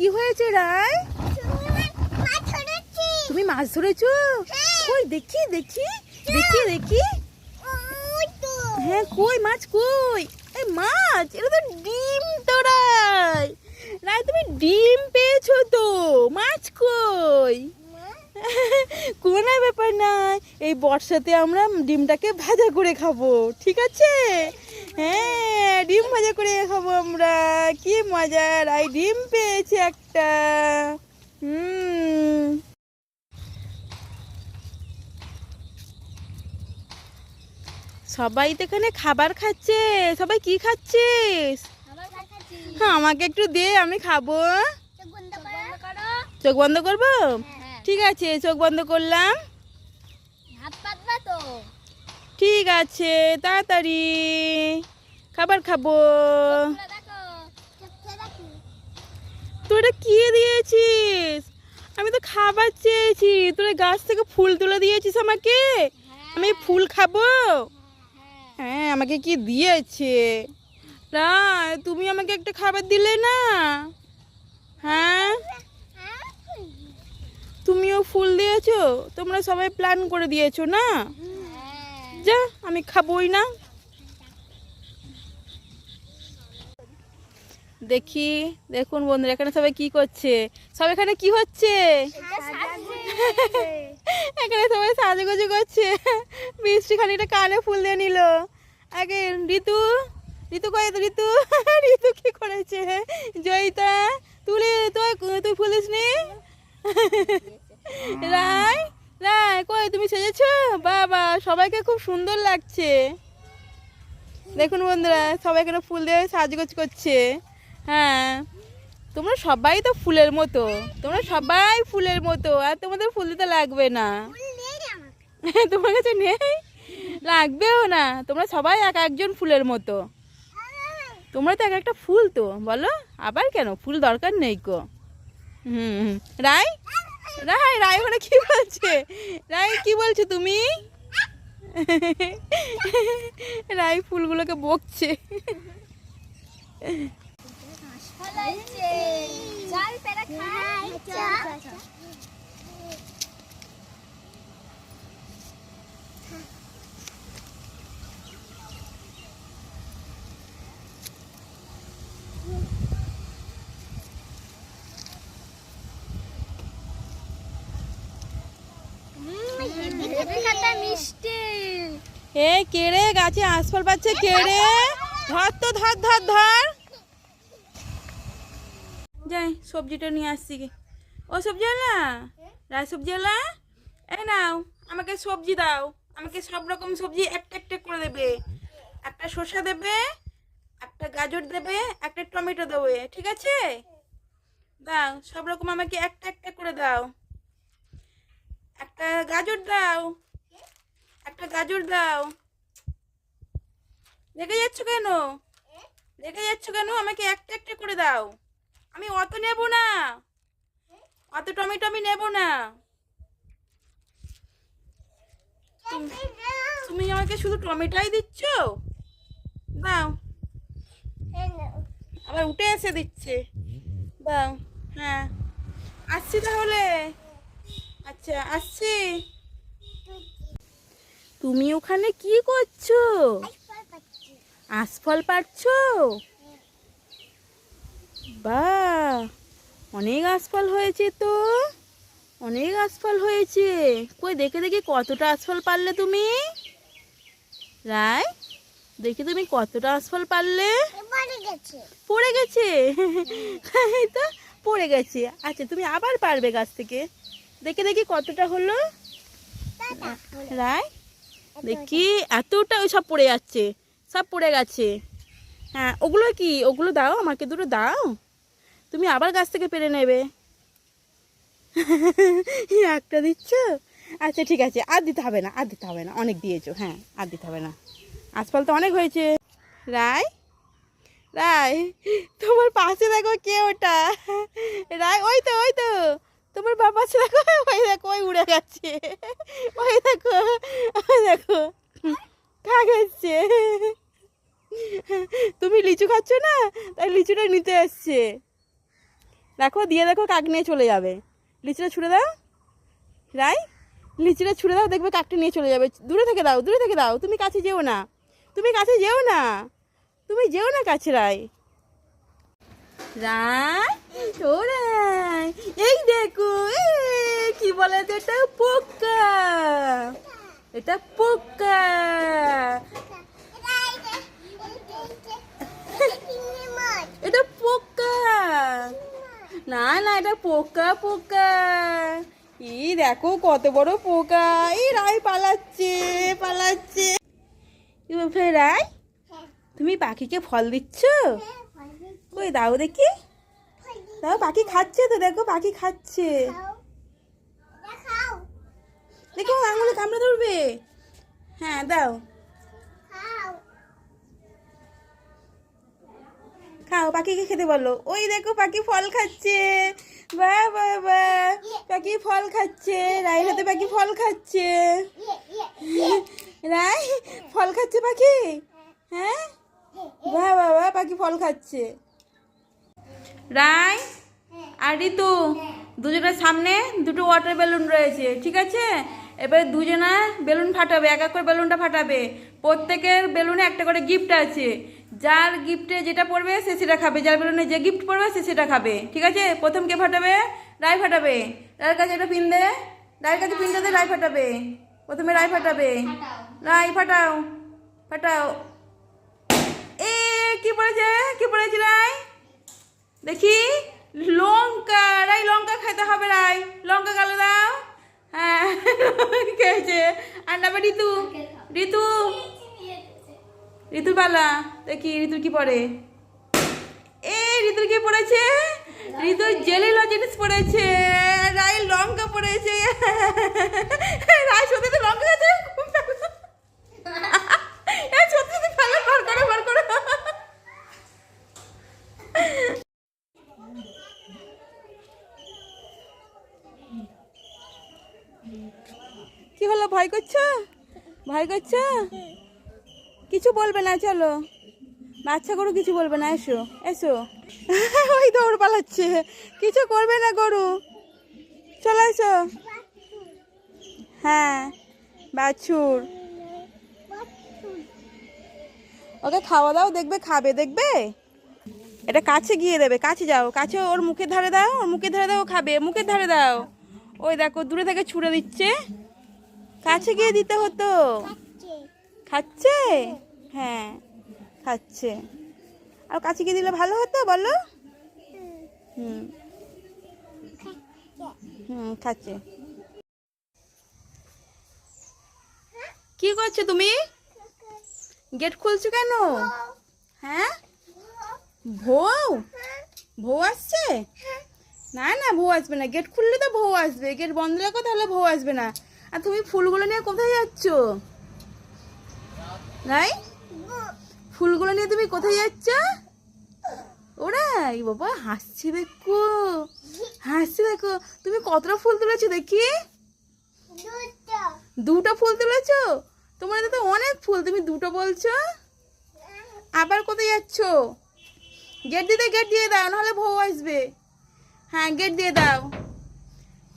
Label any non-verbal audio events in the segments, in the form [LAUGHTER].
কি হয়েছে রায়? তুমি মাছ ধরেছো? কই, দেখি দেখি দেখি দেখি। হ্যাঁ কই মাছ, কই? এই মাছ, এটা তো ডিম তোরাই রায়। তুমি ডিম পেয়েছ তো। মাছ কই? কোনো ব্যাপার নাই, এই বর্ষাতে আমরা ডিমটাকে ভাজা করে খাব, ঠিক আছে? হ্যাঁ ডিম ভাজা করে খাব আমরা। কি মজা রাই ডিম পেয়েছে একটা। হুম। সবাই তো এখানে খাবার খাচ্ছে। সবাই কি খাচ্ছিস? হ্যাঁ আমাকে একটু দে আমি খাব। চোখ বন্ধ করব? ঠিক আছে চোখ বন্ধ করলাম। হাত পাতবা তো। ঠিক আছে তাড়াতাড়ি। খাবার খাব। এটা কি দিয়েছিস? আমি তো খাবার চেয়েছি। তোরা গাছ থেকে ফুল তুলে দিয়েছিস আমাকে? আমি ফুল খাব? হ্যাঁ। আমাকে কি দিয়েছে? তুমি আমাকে একটা খাবার দিলে না? হ্যাঁ? তুমিও ফুল দিয়েছ? তোমরা সবাই প্ল্যান করে দিয়েছ না? যা আমি খাবোই না। দেখি দেখুন বন্ধুরা এখানে সবাই কি করছে? সব এখানে কি হচ্ছে? এখানে সবাই সাজুগুজু করছে। বৃষ্টি খানিকটা কানে ফুল দিয়ে নিল। আগে ঋতু ঋতু কয় তো ঋতু? ঋতু কি করেছে? জয়িতা তুলি তুই তুই ফুলিস নি? রায়? রায় কই তুমি সেজেছো? বাবা সবাইকে খুব সুন্দর লাগছে। দেখুন বন্ধুরা সবাই এখানে ফুল দিয়ে সাজগোজ করছে। হ্যাঁ তোমরা সবাই তো ফুলের মতো। তোমরা সবাই ফুলের মতো আর তোমাদের ফুল দিতে লাগবে না। তোমার কাছে নেই? লাগবেও না। তোমরা সবাই এক একজন ফুলের মতো। তোমরা তো এক একটা ফুল তো বলো? আবার কেন? ফুল দরকার নেই কো। হুম হুম। রায় রায় রায় মানে কি বলছে? রায়, কি বলছো তুমি? রায় ফুলগুলোকে বকছে। চল পেরা খাই মিষ্টি এ কেড়ে গাছে আশফল পাচ্ছে কেড়ে ধর তো, ধর ধর ধর। যাই, সবজিটা নিয়ে আসছি। ও সবজিওয়ালা? রায় সবজিওয়ালা? এই নাও, আমাকে সবজি দাও। আমাকে সব রকম সবজি একটা একটা করে দেবে। একটা শসা দেবে, একটা গাজর দেবে, একটা টমেটো দেবে, ঠিক আছে? দাও, সব রকম আমাকে একটা একটা করে দাও। একটা গাজর দাও। একটা গাজর দাও। রেগে যাচ্ছ কেন? রেগে যাচ্ছ কেন? আমাকে একটা একটা করে দাও। আমি অত নেব না। অত টমেটো আমি নেব না। তুমি আমাকে শুধু টমেটোই দিচ্ছ? দাও। আবার উঠে এসে দিচ্ছে। দাও। হ্যাঁ। আসছি তাহলে। আচ্ছা আসছি। তুমি ওখানে কি করছ? আশফল পাচ্ছো বা অনেক আশফল হয়েছে তো। অনেক আশফল হয়েছে। কই দেখে দেখি কতটা আশফল পারলে তুমি? রায় দেখি তুমি কতটা আশফল পারলে পড়ে গেছে? তো পড়ে গেছে। আচ্ছা তুমি আবার পারবে গাছ থেকে। দেখে দেখি কতটা হলো। রায় দেখি এতটা ওই সব পড়ে যাচ্ছে। সব পড়ে গেছে। হ্যাঁ ওগুলো কি? ওগুলো দাও, আমাকে দুটো দাও। তুমি আবার গাছ থেকে পেরে নেবে। [LAUGHS] একটা দিচ্ছ? আচ্ছা ঠিক আছে। আর দিতে হবে না, আর দিতে হবে না। অনেক দিয়েছ। হ্যাঁ আর দিতে হবে না। আজকাল তো অনেক হয়েছে। রায়? রায়, তোমার পাশে দেখো কে ওটা? রায়, ওই তো ওই তো। তোমার বাবা আছে দেখো, ওই দেখো, ওই উড়ে গেছে। ওই দেখো দেখো। কাক এসছে তুমি লিচু খাচ্ছ না? তাই লিচুটা নিতে এসছে। দেখো, দিয়ে দেখো কাক নিয়ে চলে যাবে। লিচুটা ছুড়ে দাও। রাই, লিচুটা ছুড়ে দাও, দেখবে কাকটা নিয়ে চলে যাবে। দূরে থেকে দাও, দূরে থেকে দাও। তুমি কাছে যেও না। তুমি কাছে যেও না। তুমি যেও না কাছে, রাই। রাই এই দেখো কি বলে এটা? পোকা। এটা পোকা। এটা পোকা। না না, এটা পোকা পোকা। ই দেখো কত বড় পোকা। এই রাই পালাচ্ছে পালাচ্ছে। রাই তুমি পাখিকে ফল দিচ্ছ? কই দাও দেখি। দাও, পাখি খাচ্ছে তো, দেখো পাখি খাচ্ছে। দেখো, আঙুলে কামড়ে ধরবে। হ্যাঁ দাও। খাও, পাখিকে খেতে বলো। ওই দেখো পাখি ফল খাচ্ছে। বা বা বা পাখি ফল খাচ্ছে। রায়ের হাতে পাখি ফল খাচ্ছে। রাই ফল খাচ্ছে পাখি? হ্যাঁ? বা বাবা পাখি ফল খাচ্ছে। রাই আর ঋতু, দুজনের সামনে দুটো ওয়াটার বেলুন রয়েছে, ঠিক আছে? এবার দুজনা বেলুন ফাটাবে, এক এক করে বেলুনটা ফাটাবে। প্রত্যেকের বেলুনে একটা করে গিফট আছে। যার গিফটে যেটা পড়বে সে সেটা খাবে। যার বেলুনে যে গিফট পড়বে সে সেটা খাবে। ঠিক আছে? প্রথম কে ফাটাবে? রায় ফাটাবে। রায়ের কাছে একটা পিন দে। রায়ের কাছে পিনটা দে রায় ফাটাবে। প্রথমে রায় ফাটাবে। রায় ফাটাও। ফাটাও। এ কি পড়েছে? কি পড়েছে রায়? দেখি। লঙ্কা। রাই লঙ্কা খেতে হবে রাই লঙ্কা গালে দাও। হ্যাঁ। [LAUGHS] খেয়েছে। আর না ঋতু ঋতু ঋতু পালা দেখি ঋতু কি পড়ে? এ, ঋতুর কি পড়েছে? ঋতুর জেলিলো জিনিস পড়েছে রাই লঙ্কা পড়েছে। রাই সত্যি তো লঙ্কা করো। কি হলো, ভয় করছ? ভয় করছ? কিছু বলবে না, চলো। বাচ্চা গরু কিছু বলবে না, এসো এসো। [LAUGHS] ওই দৌড় পালাচ্ছে। কিছু করবে না গরু। চলো, এসো। হ্যাঁ বাছুর। ওকে খাওয়া দাও, দেখবে, খাবে, দেখবে? এটা কাছে গিয়ে দেবে, কাছে যাও, কাছে ওর মুখের ধারে দাও, ওর মুখের ধারে দাও, খাবে, মুখের ধারে দাও। ওই দেখো, দূরে থেকে ছুড়ে দিচ্ছে। কাছে গিয়ে দিতে হতো। খাচ্ছে? হ্যাঁ খাচ্ছে। আর কাছে গিয়ে দিলে ভালো হতো, বলো? হুম। হুম, খাচ্ছে। কি করছ তুমি? গেট খুলছো কেন? হ্যাঁ? ভৌ? ভৌ আসছে? না না বউ আসবে না। গেট খুললে তো বউ আসবে। গেট বন্ধ রাখো, তাহলে বউ আসবে না। আর তুমি ফুলগুলো নিয়ে কোথায় যাচ্ছ? নাই ফুলগুলো নিয়ে তুমি কোথায় যাচ্ছ? ওরাই বাবা হাসছে দেখো। হাসছে দেখো। তুমি কতটা ফুল তুলেছো দেখি? দুটো। ফুল তুলেছো? তোমার তো অনেক ফুল তুমি দুটো বলছো। আবার কোথায় যাচ্ছ? গেট দিতে গেট দিয়ে দাও নাহলে বউ আসবে। হ্যাঁ গেট দিয়ে দাও।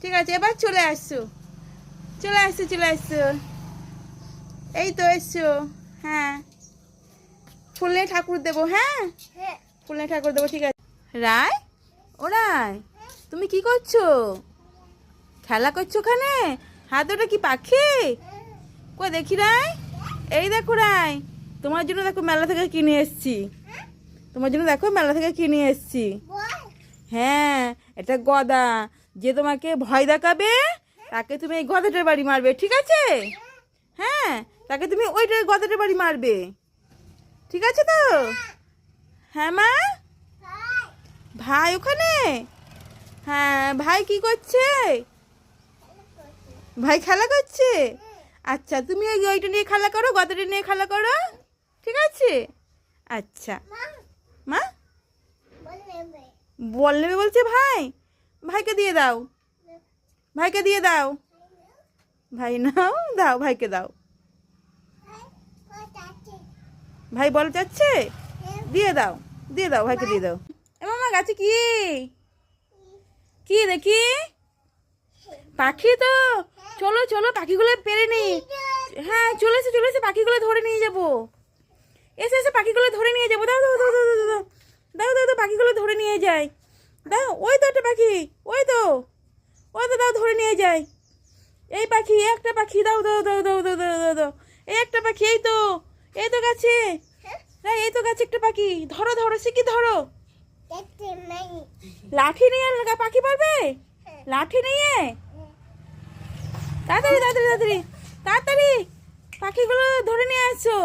ঠিক আছে এবার চলে আসছো চলে আসছো চলে আসছো এই তো এসছো হ্যাঁ। ফুল ঠাকুর দেবো হ্যাঁ? ফুল নিয়ে ঠাকুর দেবো ঠিক আছে। রায়? ও রায় তুমি কি করছ? খেলা করছ ওখানে? হাত ওটা কি পাখি? কই দেখি রায়। এই দেখো রায় তোমার জন্য দেখো মেলা থেকে কিনে এসছি। তোমার জন্য দেখো মেলা থেকে কিনে এসছি। হ্যাঁ এটা গদা। যে তোমাকে ভয় দেখাবে তাকে তুমি এই গদাটার বাড়ি মারবে ঠিক আছে? হ্যাঁ তাকে তুমি ওইটার গদাটার বাড়ি মারবে। ঠিক আছে তো? হ্যাঁ মা? ভাই ওখানে? হ্যাঁ ভাই কি করছে? ভাই খেলা করছে? আচ্ছা তুমি ওই ওইটা নিয়ে খেলা করো, গদাটা নিয়ে খেলা করো। ঠিক আছে? আচ্ছা। মা? বল নেবে বলছে ভাই। ভাইকে দিয়ে দাও। ভাইকে দিয়ে দাও। ভাই নাও, দাও, ভাইকে দাও। ভাই বল যাচ্ছে দিয়ে দাও দিয়ে দাও ভাইকে দিয়ে দাও মামা গাছে কি কি দেখি পাখি তো চলো চলো পাখিগুলো পেরে নি হ্যাঁ চলে এসে চলে এসে পাখিগুলো ধরে নিয়ে যাব এসে এসে পাখিগুলো ধরে নিয়ে যাব দাও দাও দাও দাও দাও দাও দাও দাও দাও পাখিগুলো ধরে নিয়ে যাই দাও ওই তো একটা পাখি ওই তো ওই তো দাও ধরে নিয়ে যাই এই পাখি একটা পাখি দাও দাও দাও দাও দাও দাও দাও দাও এই একটা পাখি এই তো এই তো গাছে না এই তো গাছে একটা পাখি ধরো ধরো সে কি ধরো? লাঠি নিয়ে লাগা পাখি পারবে? লাঠি নিয়ে? তাড়াতাড়ি তাড়াতাড়ি তাড়াতাড়ি তাড়াতাড়ি পাখিগুলো ধরে নিয়ে আসছো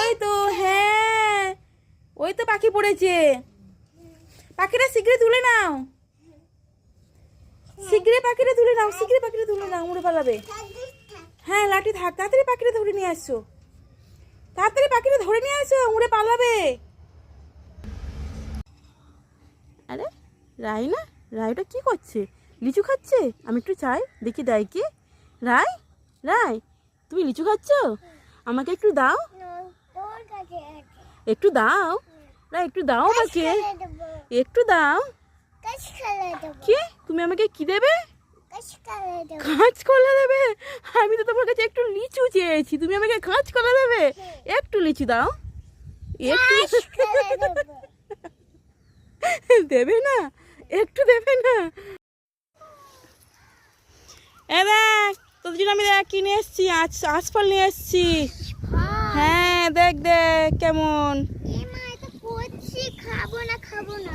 ওই তো হ্যাঁ। ওই তো পাখি পড়েছে। পাখিটা শীঘ্রই তুলে নাও। শীঘ্রই পাখিটা তুলে নাও শীঘ্রই পাখিটা তুলে নাও উড়ে পালাবে। হ্যাঁ লাঠি থাক তাড়াতাড়ি পাখিটা ধরে নিয়ে আসছো তাড়াতাড়ি পাখিটা ধরে নিয়ে আসো উড়ে পালাবে। আরে রাই না রায়টা কি করছে? লিচু খাচ্ছে? আমি একটু চাই, দেখি দেয় কি। রাই রাই তুমি লিচু খাচ্ছ? আমাকে একটু দাও। একটু দাও। রাই একটু দাও আমাকে। একটু দাও। কি? তুমি আমাকে কি দেবে? কাঁচ কলা দেবে? আমি তো তোমার কাছে একটু লিচু চেয়েছি। তুমি আমাকে কাঁচ কলা দেবে? একটু লিচু দাও। একটু দেবে না? একটু দেবে না? এ দেখ তোদের জন্য আমি দেখ কিনে এসছি আজ আজফল নিয়ে এসছি। হ্যাঁ দেখ দেখ কেমন? খাব না খাব না।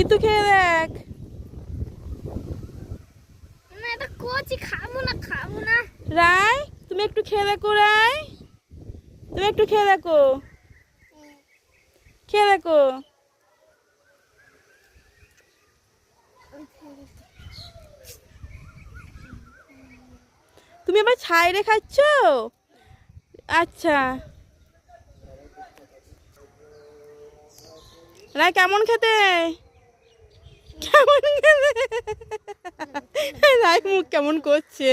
ঋতু খেয়ে দেখ। কচি খাব না খাব না। রায় তুমি একটু খেয়ে দেখো রায়। তুমি একটু খেয়ে দেখো। খেয়ে দেখো। তুমি আবার ছাইরে খাচ্ছ? আচ্ছা। রায়, কেমন খেতে? কেমন খেতে? রায় মুখ কেমন করছে?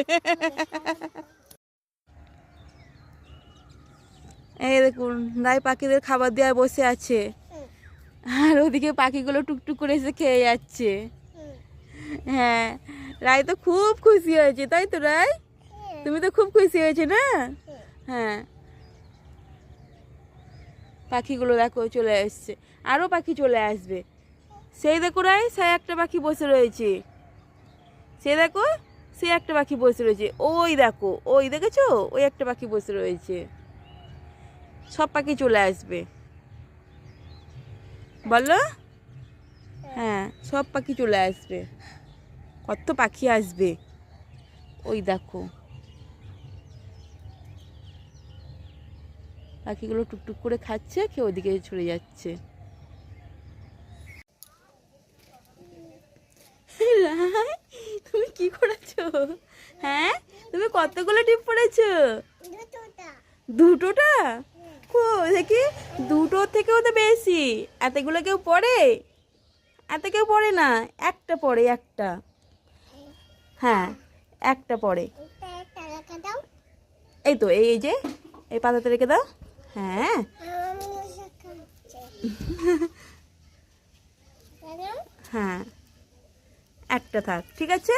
এই দেখুন, রায় পাখিদের খাবার দেওয়া বসে আছে। আর ওদিকে পাখিগুলো টুকটুক করে এসে খেয়ে যাচ্ছে। হ্যাঁ রায় তো খুব খুশি হয়েছে, তাই তো রায়? তুমি তো খুব খুশি হয়েছে, না? হ্যাঁ। পাখিগুলো দেখো, চলে এসছে। আরও পাখি চলে আসবে। সেই দেখো রায় সে একটা পাখি বসে রয়েছে। সে দেখো সে একটা পাখি বসে রয়েছে। ওই দেখো, ওই দেখেছ? ওই একটা পাখি বসে রয়েছে। সব পাখি চলে আসবে। বলো? হ্যাঁ সব পাখি চলে আসবে। কত পাখি আসবে? ওই দেখো। পাখিগুলো টুকটুক করে খাচ্ছে কেউ ওদিকে চলে যাচ্ছে। তুমি কি করেছ? হ্যাঁ? তুমি কতগুলো টিপ পড়েছো দুটোটা? দেখি দুটোর থেকেও তো বেশি। এতগুলো কেউ পড়ে? এত কেউ পড়ে না একটা পড়ে একটা। হ্যাঁ একটা পড়ে। এই তো এই এই যে এই পাতাতে রেখে দাও। হ্যাঁ। হ্যাঁ। একটা থাক ঠিক আছে?